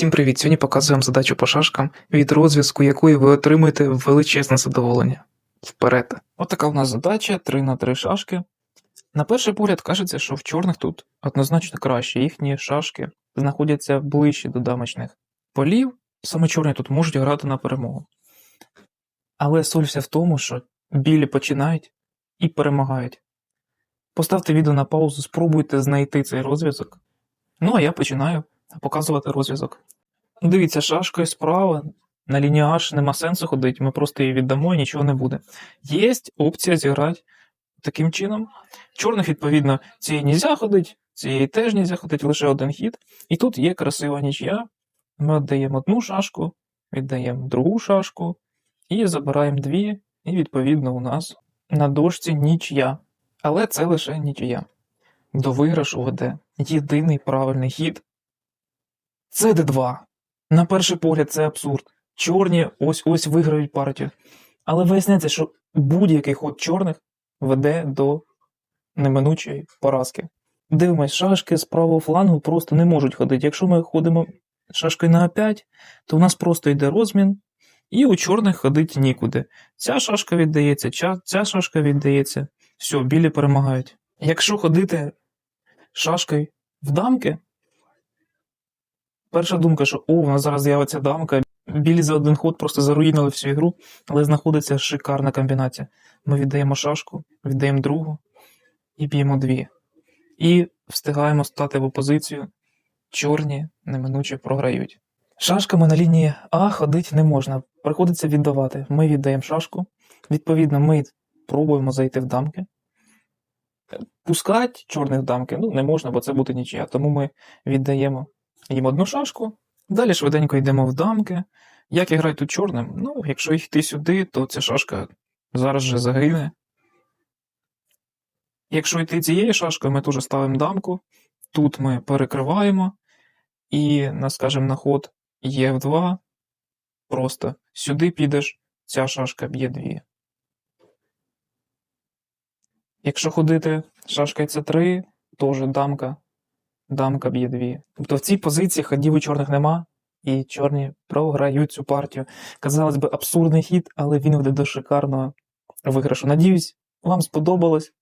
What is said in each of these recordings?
Всім привіт! Сьогодні показуємо задачу по шашкам, від розв'язку якої ви отримуєте величезне задоволення. Вперед. От така у нас задача: 3 на 3 шашки. На перший погляд кажеться, що в чорних тут однозначно краще, їхні шашки знаходяться ближче до дамочних полів, саме чорні тут можуть грати на перемогу. Але соль вся в тому, що білі починають і перемагають. Поставте відео на паузу, спробуйте знайти цей розв'язок. Ну а я починаю показувати розв'язок. Дивіться, шашкою справа на лінії H нема сенсу ходити, ми просто її віддамо і нічого не буде. Є опція зіграти таким чином. Чорних, відповідно, цієї нельзя ходить, цієї теж нельзя ходити, лише один хід. І тут є красива нічия. Ми віддаємо одну шашку, віддаємо другу шашку і забираємо дві, і відповідно у нас на дошці нічия. Але це лише нічия. До виграшу веде єдиний правильний хід. Це Д2. На перший погляд, це абсурд. Чорні ось ось виграють партію. Але виясняється, що будь-який ход чорних веде до неминучої поразки. Дивимось, шашки з правого флангу просто не можуть ходити. Якщо ми ходимо шашкою на А5, то у нас просто йде розмін, і у чорних ходить нікуди. Ця шашка віддається, ця, шашка віддається. Все, білі перемагають. Якщо ходити шашкою в дамки, перша думка, що о, у нас зараз з'явиться дамка. Білі за один ход просто заруїнили всю ігру, але знаходиться шикарна комбінація. Ми віддаємо шашку, віддаємо другу і б'ємо дві. І встигаємо стати в опозицію. Чорні неминуче програють. Шашками на лінії А ходити не можна. Приходиться віддавати. Ми віддаємо шашку. Відповідно, ми пробуємо зайти в дамки. Пускати чорних дамки ну, не можна, бо це буде нічия. Тому ми віддаємо їм одну шашку. Далі швиденько йдемо в дамки. Як грають тут чорним? Ну, якщо йти сюди, то ця шашка зараз же загине. Якщо йти цією шашкою, ми теж ставимо дамку. Тут ми перекриваємо. І, скажімо, на ход Е2. Просто сюди підеш, ця шашка б'є дві. Якщо ходити шашка С3, теж дамка. Дамка б'є дві. Тобто в цій позиції ходів у чорних нема, і чорні програють цю партію. Казалось би, абсурдний хід, але він веде до шикарного виграшу. Надіюсь, вам сподобалось.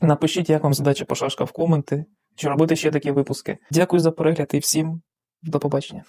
Напишіть, як вам задача по шашка в коменти, чи робити ще такі випуски. Дякую за перегляд і всім до побачення.